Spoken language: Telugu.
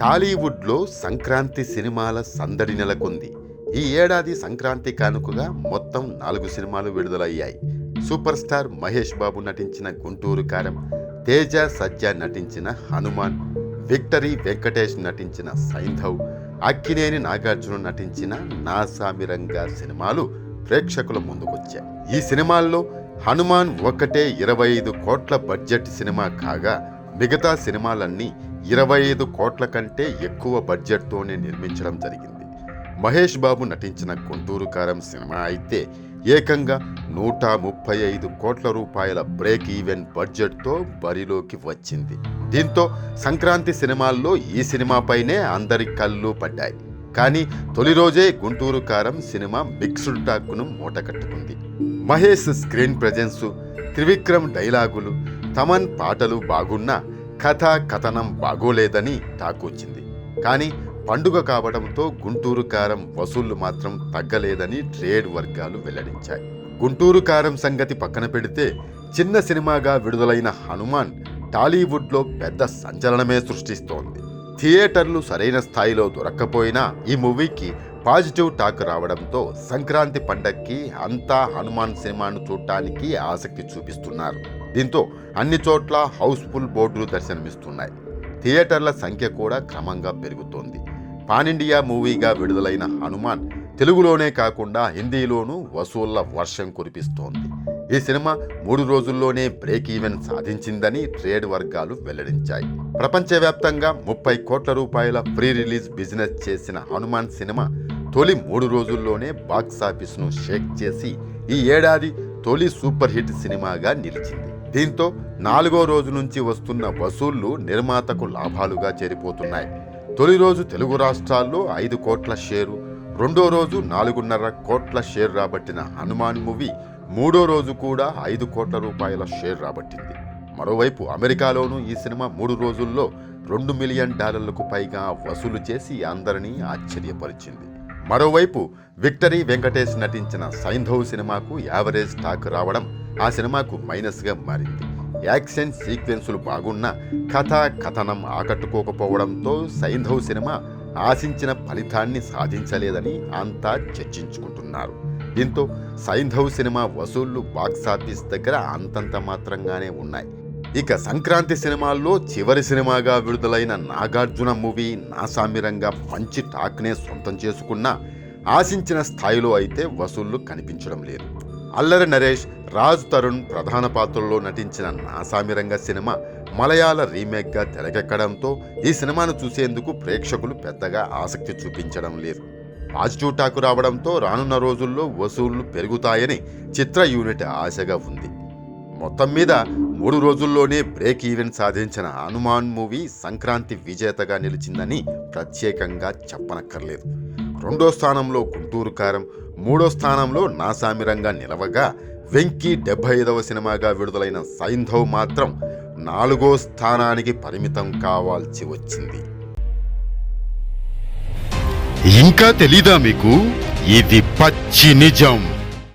టాలీవుడ్లో సంక్రాంతి సినిమాల సందడి నెలకొంది. ఈ ఏడాది సంక్రాంతి కానుకగా మొత్తం నాలుగు సినిమాలు విడుదలయ్యాయి. సూపర్ స్టార్ మహేష్ బాబు నటించిన గుంటూరు కారం తేజ సజ్జ నటించిన హనుమాన్ విక్టరీ వెంకటేష్ నటించిన సైంధవ్ అక్కినేని నాగార్జున నటించిన నా సామిరంగా సినిమాలు ప్రేక్షకుల ముందుకొచ్చాయి. ఈ సినిమాల్లో హనుమాన్ ఒక్కటే ఇరవై ఐదు కోట్ల బడ్జెట్ సినిమా కాగా మిగతా సినిమాలన్నీ ఇరవై ఐదు కోట్ల కంటే ఎక్కువ బడ్జెట్తోనే నిర్మించడం జరిగింది. మహేష్ బాబు నటించిన గుంటూరు కారం సినిమా అయితే ఏకంగా నూట ముప్పై ఐదు కోట్ల రూపాయల బ్రేక్ ఈవెన్ బడ్జెట్తో బరిలోకి వచ్చింది. దీంతో సంక్రాంతి సినిమాల్లో ఈ సినిమాపైనే అందరి కళ్ళు పడ్డాయి. కానీ తొలి రోజే గుంటూరు కారం సినిమా మిక్స్డ్ టాక్ను మూటకట్టుకుంది మహేష్ స్క్రీన్ ప్రెజెన్సు త్రివిక్రమ్ డైలాగులు తమన్ పాటలు బాగున్నా కథ కథనం బాగోలేదని టాకొచ్చింది. కానీ పండుగ కావడంతో గుంటూరు కారం వసూళ్ళు మాత్రం తగ్గలేదని ట్రేడ్ వర్గాలు వెల్లడించాయి. గుంటూరు కారం సంగతి పక్కన పెడితే చిన్న సినిమాగా విడుదలైన హనుమాన్ టాలీవుడ్లో పెద్ద సంచలనమే సృష్టిస్తోంది. థియేటర్లు సరైన స్థాయిలో దొరక్కపోయినా ఈ మూవీకి పాజిటివ్ టాక్ రావడంతో సంక్రాంతి పండక్కి అంతా హనుమాన్ సినిమాను చూడటానికి ఆసక్తి చూపిస్తున్నారు. దీంతో అన్ని చోట్ల హౌస్ఫుల్ బోర్డులు దర్శనమిస్తున్నాయి. థియేటర్ల సంఖ్య కూడా క్రమంగా పెరుగుతోంది. పాన్ ఇండియా మూవీగా విడుదలైన హనుమాన్ తెలుగులోనే కాకుండా హిందీలోనూ వసూళ్ళ వర్షం కురిపిస్తోంది. ఈ సినిమా మూడు రోజుల్లోనే బ్రేక్ ఈవెన్ సాధించిందని ట్రేడ్ వర్గాలు వెల్లడించాయి. ప్రపంచవ్యాప్తంగా ముప్పై కోట్ల రూపాయల ప్రీ రిలీజ్ బిజినెస్ చేసిన హనుమాన్ సినిమా తొలి మూడు రోజుల్లోనే బాక్స్ ఆఫీస్ను షేక్ చేసి ఈ ఏడాది తొలి సూపర్ హిట్ సినిమాగా నిలిచింది. దీంతో నాలుగో రోజు నుంచి వస్తున్న వసూళ్ళు నిర్మాతకు లాభాలుగా చేరిపోతున్నాయి. తొలి రోజు తెలుగు రాష్ట్రాల్లో ఐదు కోట్ల షేరు రెండో రోజు నాలుగున్నర కోట్ల షేర్ రాబట్టిన హనుమాన్ మూవీ మూడో రోజు కూడా ఐదు కోట్ల రూపాయల షేర్ రాబట్టింది. మరోవైపు అమెరికాలోనూ ఈ సినిమా మూడు రోజుల్లో రెండు మిలియన్ డాలర్లకు పైగా వసూలు చేసి అందరినీ ఆశ్చర్యపరిచింది. మరోవైపు విక్టరీ వెంకటేష్ నటించిన సైంధవ్ సినిమాకు యావరేజ్ టాక్ రావడం ఆ సినిమాకు మైనస్గా మారింది. యాక్షన్ సీక్వెన్సులు బాగున్నా కథ కథనం ఆకట్టుకోకపోవడంతో సైంధవ్ సినిమా ఆశించిన ఫలితాన్ని సాధించలేదని అంతా చర్చించుకుంటున్నారు. దీంతో సైంధవ్ సినిమా వసూళ్ళు బాక్సాఫీస్ దగ్గర అంతంత మాత్రంగానే ఉన్నాయి. ఇక సంక్రాంతి సినిమాల్లో చివరి సినిమాగా విడుదలైన నాగార్జున మూవీ నాసామిరంగా మంచి టాక్నే సొంతం చేసుకున్న ఆశించిన స్థాయిలో అయితే వసూళ్ళు కనిపించడం లేదు. అల్లరి నరేష్ రాజ్ తరుణ్ ప్రధాన పాత్రల్లో నటించిన నాసామిరంగ సినిమా మలయాళ రీమేక్గా తెరకెక్కడంతో ఈ సినిమాను చూసేందుకు ప్రేక్షకులు పెద్దగా ఆసక్తి చూపించడం లేదు. పాజిటివ్ టాకు రావడంతో రానున్న రోజుల్లో వసూళ్ళు పెరుగుతాయని చిత్ర యూనిట్ ఆశగా ఉంది. మొత్తం మీద మూడు రోజుల్లోనే బ్రేక్ ఈవెన్ సాధించిన హనుమాన్ మూవీ సంక్రాంతి విజేతగా నిలిచిందని ప్రత్యేకంగా చెప్పనక్కర్లేదు. రెండో స్థానంలో గుంటూరు కారం మూడో స్థానంలో నాసామిరంగా నిలవగా వెంకీ డెబ్బై ఐదవ సినిమాగా విడుదలైన సైంధవ్ మాత్రం నాలుగో స్థానానికి పరిమితం కావాల్సి వచ్చింది. ఇంకా తెలీదా మీకు? ఇది పచ్చి నిజం.